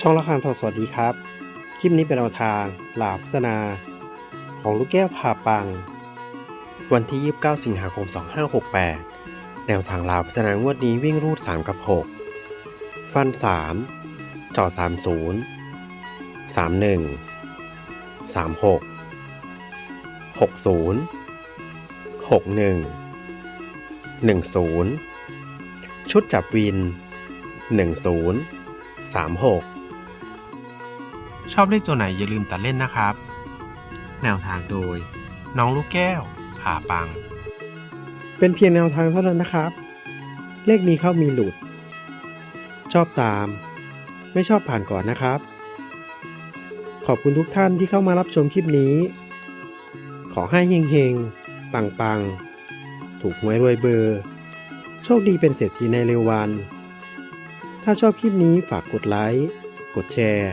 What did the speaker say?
ช่องละครทอสวัสดีครับ คลิปนี้เป็นแนวทางหลาพัฒนา ของลูกแก้วผ่าปัง วันที่ 29 สิงหาคม 2568 แนวทางลาวพัฒนางวดนี้วิ่งรูด 3 กับ 6 ฟัน 3จอ30 31 36 60 61 10 ชุดจับวิน 10 36 ชอบเลขตัวไหนอย่าลืมตัดเล่นนะครับ แนวทางโดย น้องลูกแก้วผ่าปัง เป็นเพียงแนวทางเท่านั้นนะครับ เลขมีเข้ามีหลุด ชอบตาม ไม่ชอบผ่านก่อนนะครับ ขอบคุณทุกท่านที่เข้ามารับชมคลิปนี้ ขอให้เฮงๆ ปังๆ ถูกหวยรวยเบอร์ โชคดีเป็นเศรษฐีในเร็ววัน ถ้าชอบคลิปนี้ฝากกดไลค์ กดแชร์